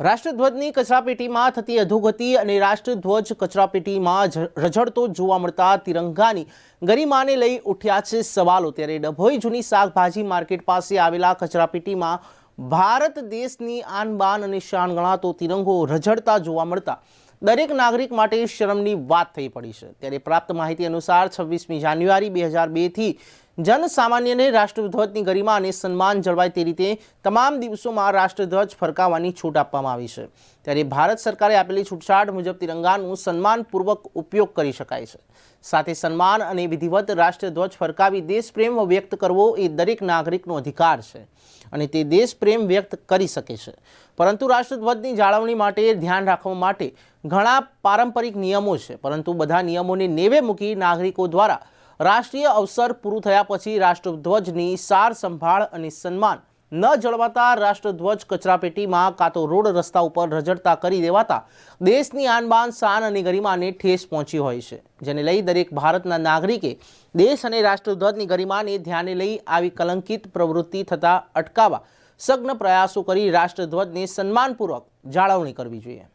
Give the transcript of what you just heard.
રાષ્ટ્રધ્વજની કચરાપેટીમાં થતી અધોગતિ અને રાષ્ટ્રધ્વજ કચરાપેટીમાં રઝળતો જોવા મળતા તિરંગાની ગરિમાને લઈ ઉઠ્યા છે સવાલો. ત્યારે ડભોઈ જૂની શાકભાજી માર્કેટ પાસે આવેલા કચરાપેટીમાં ભારત દેશની આનબાન અને શાન ગણાતો તિરંગો રઝળતા જોવા મળતા દરેક નાગરિક માટે શરમની વાત થઈ પડી છે. ત્યારે પ્રાપ્ત માહિતી અનુસાર છવ્વીસમી જાન્યુઆરી બે હજાર બેથી જનસામાન્યને રાષ્ટ્રધ્વજની ગરિમા અને સન્માન જળવાય તે રીતે તમામ દિવસોમાં રાષ્ટ્રધ્વજ ફરકાવવાની છૂટ આપવામાં આવી છે. ત્યારે ભારત સરકારે આપેલી છૂટછાટ મુજબ તિરંગાનું સન્માનપૂર્વક ઉપયોગ કરી શકાય છે. સાથે સન્માન અને વિધિવત રાષ્ટ્રધ્વજ ફરકાવી દેશપ્રેમ વ્યક્ત કરવો એ દરેક નાગરિકનો અધિકાર છે અને તે દેશપ્રેમ વ્યક્ત કરી શકે છે. પરંતુ રાષ્ટ્રધ્વજની જાળવણી માટે ધ્યાન રાખવા માટે ઘણા પારંપરિક નિયમો છે. પરંતુ બધા નિયમોને નેવે મૂકી નાગરિકો દ્વારા રાષ્ટ્રીય અવસર પૂરું થયા પછી રાષ્ટ્રધ્વજની સાર સંભાળ અને સન્માન ન જળવાતા રાષ્ટ્રધ્વજ કચરાપેટીમાં કાં તો રોડ રસ્તા ઉપર રજડતા કરી દેવાતા દેશની આનબાન, શાન અને ગરિમાને ઠેસ પહોંચી હોય છે. જેને લઈ દરેક ભારતના નાગરિકે દેશ અને રાષ્ટ્રધ્વજની ગરિમાને ધ્યાને લઈ આવી કલંકિત પ્રવૃત્તિ થતાં અટકાવવા સઘન પ્રયાસો કરી રાષ્ટ્રધ્વજને સન્માનપૂર્વક જાળવણી કરવી જોઈએ.